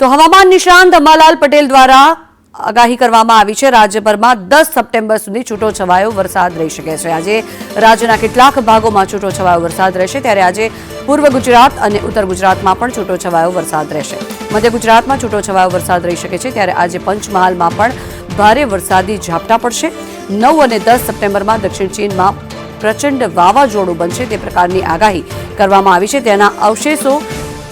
તો હવામાન નિષ્ણાંત અંબાલાલ પટેલ દ્વારા આગાહી કરવામાં આવી છે. રાજ્યભરમાં દસ સપ્ટેમ્બર સુધી છૂટો છવાયો વરસાદ રહી શકે છે. આજે રાજ્યના કેટલાક ભાગોમાં છૂટો છવાયો વરસાદ રહેશે. ત્યારે આજે પૂર્વ ગુજરાત અને ઉત્તર ગુજરાતમાં પણ છૂટો છવાયો વરસાદ રહેશે. મધ્ય ગુજરાતમાં છૂટો છવાયો વરસાદ રહી શકે છે. ત્યારે આજે પંચમહાલમાં પણ ભારે વરસાદી ઝાપટા પડશે. નવ અને દસ સપ્ટેમ્બરમાં દક્ષિણ ચીનમાં પ્રચંડ વાવાઝોડું બનશે. તે પ્રકારની આગાહી કરવામાં આવી છે. તેના અવશેષો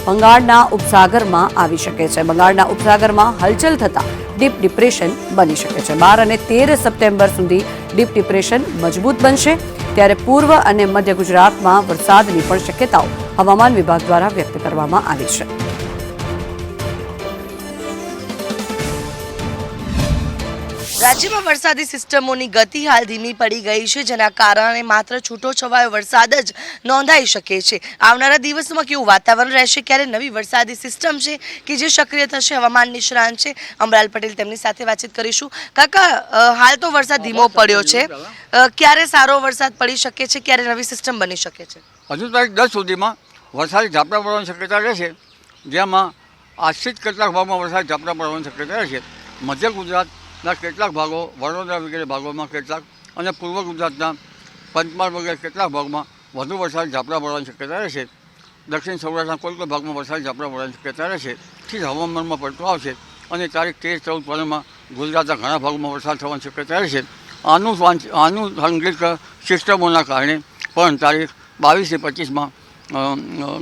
બંગાળના ઉપસાગરમાં આવી શકે છે. બંગાળના ઉપસાગરમાં હલચલ થતાં ડીપ ડિપ્રેશન બની શકે છે. બાર અને તેર સપ્ટેમ્બર સુધી ડીપ ડિપ્રેશન મજબૂત બનશે. ત્યારે પૂર્વ અને મધ્ય ગુજરાતમાં વરસાદની પણ શક્યતાઓ હવામાન વિભાગ દ્વારા વ્યક્ત કરવામાં આવી છે. રાજ્યમાં વરસાદી સિસ્ટમોની ગતિ હાલ ધીમી પડી ગઈ છે જેના કારણે માત્ર છૂટો છવાયો વરસાદ જ નોંધાઈ શકે છે. આવનારા દિવસોમાં કેવું વાતાવરણ રહેશે ક્યારે નવી વરસાદી સિસ્ટમ છે કે જે સક્રિય થશે હવામાન નિષ્ણાંત છે? અમરાલ પટેલ તેમની સાથે વાતચીત કરીશું. કાકા હાલ તો વરસાદ ધીમો પડ્યો છે. ક્યારે સારો વરસાદ પડી શકે છે ક્યારે નવી સિસ્ટમ બની શકે છે? હજુ તારીખ દસ સુધીમાં વરસાદી ઝાપટા પડવાની શક્યતા રહેશે જેમાં આશ્રિત કેટલાક ભાગમાં વરસાદ ઝાપટા પડવાની શક્યતા રહેશે. મધ્ય ગુજરાતના કેટલાક ભાગો વડોદરા વગેરે ભાગોમાં કેટલાક અને પૂર્વ ગુજરાતના પંચમહાલ વગેરે કેટલાક ભાગમાં વધુ વરસાદ ઝાપટા પડવાની શક્યતા રહેશે. દક્ષિણ સૌરાષ્ટ્રના કોઈ કોઈ ભાગમાં વરસાદ ઝાપટા પડવાની શક્યતા રહેશે. થી હવામાનમાં પડતો આવશે અને તારીખ તેર ચૌદ પંદરમાં ગુજરાતના ઘણા ભાગોમાં વરસાદ થવાની શક્યતા રહેશે. આનું આનું સંગીત સિસ્ટમોના કારણે પણ તારીખ બાવીસથી પચીસમાં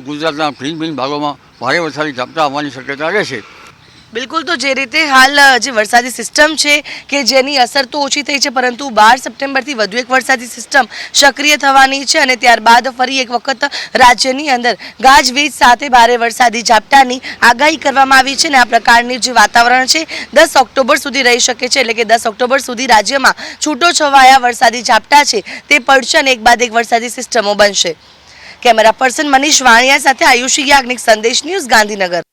ગુજરાતના ભિન્ન ભિન્ન ભાગોમાં ભારે વરસાદી ઝાપટા આવવાની શક્યતા રહેશે. બિલકુલ, તો જે રીતે હાલ જે વરસાદી સિસ્ટમ છે કે જેની અસર તો ઓછી થઈ છે, પરંતુ બાર સપ્ટેમ્બરથી વધુ એક વરસાદી સિસ્ટમ સક્રિય થવાની છે અને ત્યારબાદ ફરી એક વખત રાજ્યની અંદર ગાજવીજ સાથે ભારે વરસાદી ઝાપટાની આગાહી કરવામાં આવી છે અને આ પ્રકારની જે વાતાવરણ છે, દસ ઓક્ટોબર સુધી રહી શકે છે. એટલે કે દસ ઓક્ટોબર સુધી રાજ્યમાં છૂટો છવાયા વરસાદી ઝાપટા છે, તે પડશે અને એક બાદ એક વરસાદી સિસ્ટમો બનશે. કેમેરા પર્સન મનીષ વાણિયા સાથે આયુષી યાજ્ઞિક સંદેશ ન્યૂઝ ગાંધીનગર.